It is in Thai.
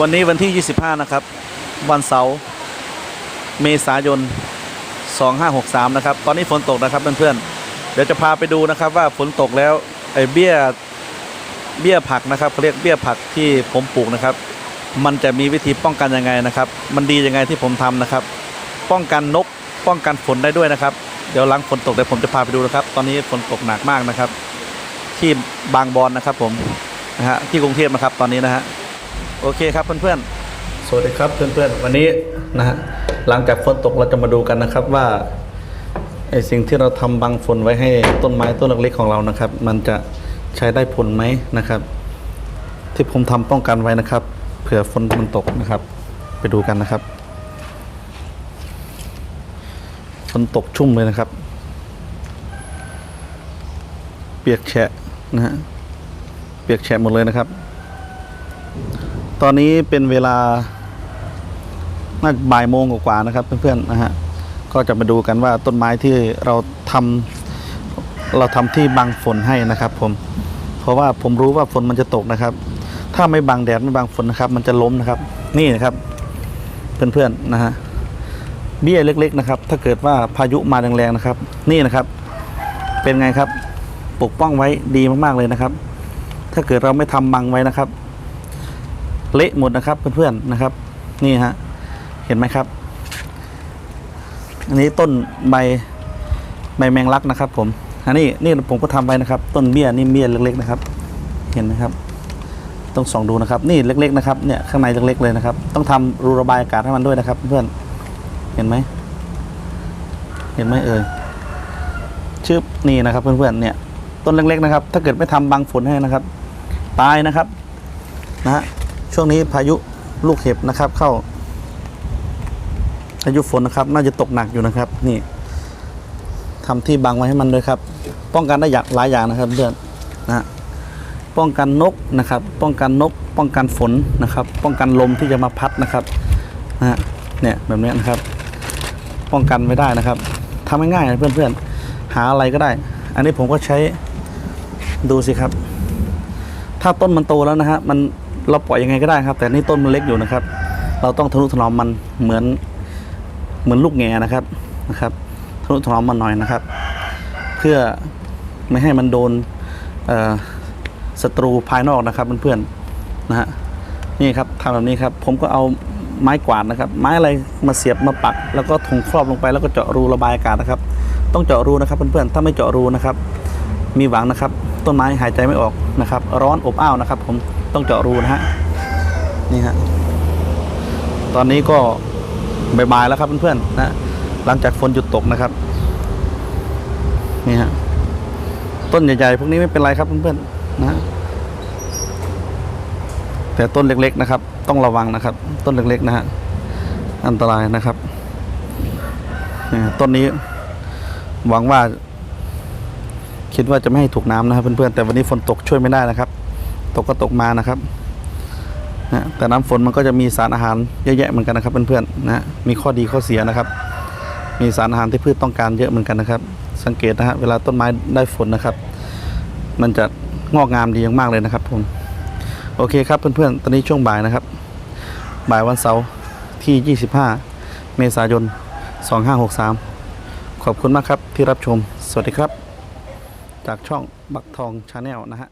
วันนี้วันที่ 25 นะครับ วันเสาร์เมษายน 2563 นะครับ ตอนนี้ฝนตกนะครับเพื่อนๆเดี๋ยวจะพาไปดูนะครับว่าฝนตกแล้วไอ้เบี้ยเบี้ยผักนะครับเขาเรียกเบี้ยผักที่ผมปลูกนะครับ มันจะมีวิธีป้องกันยังไงนะครับ มันดียังไงที่ผมทำนะครับ ป้องกันนกป้องกันฝนได้ด้วยนะครับ เดี๋ยวหลังฝนตกเดี๋ยวผมจะพาไปดูนะครับ ตอนนี้ฝนตกหนักมากนะครับ ที่บางบอนนะครับผมนะฮะที่กรุงเทพนะครับตอนนี้นะฮะ โอเคครับเพื่อนๆ สวัสดีครับเพื่อนๆ วันนี้นะฮะหลังจากฝนตกเราจะมาดูกันนะครับว่าไอสิ่งที่เราทำบังฝนไว้ให้ต้นไม้ต้นเล็กๆของเรานะครับ มันจะใช้ได้ผลไหมนะครับ ที่ผมทำป้องกันไว้นะครับ เผื่อฝนมันตกนะครับ ไปดูกันนะครับฝนตกชุ่มเลยนะครับ เปียกแฉะนะฮะเปียกแฉะหมดเลยนะครับ ตอนนี้เป็นเวลาน่าบ่ายโมงกว่าๆนะครับเพื่อนๆนะฮะก็จะมาดูกันว่าต้นไม้ที่เราทำเราทำที่บังฝนให้นะครับ ผม เพราะว่าผมรู้ว่าฝนมันจะตกนะครับ ถ้าไม่บังแดดไม่บังฝนนะครับ มันจะล้มนะครับ นี่นะครับ เพื่อนๆนะฮะเบี้ยเล็ก ๆ นะครับ ถ้าเกิดว่าพายุมาแรงๆนะครับ นี่นะครับ เป็นไงครับ ปกป้องไว้ดีมากๆเลยนะครับ ถ้าเกิดเราไม่ทำบังไว้นะครับ เละหมดนะครับเพื่อนๆนะครับ นี่ฮะเห็นไหมครับ อันนี้ต้นใบใบแมงลักนะครับ ผมอันนี้นี่ผมก็ทำไว้นะครับ ต้นเบี้ยนี่เบี้ยเล็ก ๆ นะครับ เห็นไหมครับ ต้องส่องดูนะครับ นี่เล็ก ๆ นะครับเนี่ยข้างในเล็กๆเลยนะครับ ต้องทำรูระบายอากาศให้มันด้วยนะครับ เพื่อนเห็นไหมเห็นไหมเอ่ยชืบนี่นะครับ เพื่อนๆเนี่ยต้นเล็กๆนะครับ ถ้าเกิดไม่ทำบังฝนให้นะครับ ตายนะครับนะฮะ ช่วงนี้พายุลูกเห็บนะครับ เข้าพายุฝนนะครับ น่าจะตกหนักอยู่นะครับ นี่ทำที่บังไว้ให้มันด้วยครับ ป้องกันได้อย่างหลายอย่างนะครับเพื่อนนะป้องกันนกนะครับ ป้องกันนก ป้องกันฝนนะครับ ป้องกันลมที่จะมาพัดนะครับนะเนี่ยแบบนี้นะครับ ป้องกันไม่ได้นะครับทำง่ายๆนะเพื่อนๆหาอะไรก็ได้ อันนี้ผมก็ใช้ดูสิครับ ถ้าต้นมันโตแล้วนะฮะมัน เราปล่อยยังไงก็ได้ครับ แต่นี่ต้นมันเล็กอยู่นะครับ เราต้องทนุถนอมมันเหมือนเหมือนลูกแงนะครับนะครับทนุถนอมมันหน่อยนะครับ เพื่อไม่ให้มันโดนศัตรูภายนอกนะครับเพื่อนๆนะฮะนี่ครับทำแบบนี้ครับ ผมก็เอาไม้กวาดนะครับ ไม้อะไรมาเสียบมาปัก แล้วก็ถุงครอบลงไปแล้วก็เจาะรูระบายอากาศนะครับ ต้องเจาะรูนะครับเพื่อนๆถ้าไม่เจาะรูนะครับ มีหวังนะครับ ต้นไม้หายใจไม่ออกนะครับ ร้อนอบอ้าวนะครับ ผมต้องเจาะรูนะฮะนี่ฮะตอนนี้ก็บ่ายๆแล้วครับเพื่อนๆนะหลังจากฝนหยุดตกนะครับนี่ฮะต้นใหญ่ๆพวกนี้ไม่เป็นไรครับเพื่อนๆนะแต่ต้นเล็ก ๆ นะครับ ต้องระวังนะครับ ต้นเล็กๆนะฮะอันตรายนะครับนี่ต้นนี้หวังว่า คิดว่าจะไม่ให้ถูกน้ำนะครับเพื่อนๆแต่วันนี้ฝนตกช่วยไม่ได้นะครับ ตกก็ตกมานะครับนะแต่น้ำฝนมันก็จะมีสารอาหารเยอะแยะเหมือนกันนะครับเพื่อนๆนะมีข้อดีข้อเสียนะครับ มีสารอาหารที่พืชต้องการเยอะเหมือนกันนะครับ สังเกตนะฮะเวลาต้นไม้ได้ฝนนะครับ มันจะงอกงามดีมากเลยนะครับผมโอเคครับเพื่อนๆตอนนี้ช่วงบ่ายนะครับ บ่ายวันเสาร์ที่ 25 เมษายน 2563 ขอบคุณมากครับที่รับชม สวัสดีครับ จากช่องบักทองชาแนลนะฮะ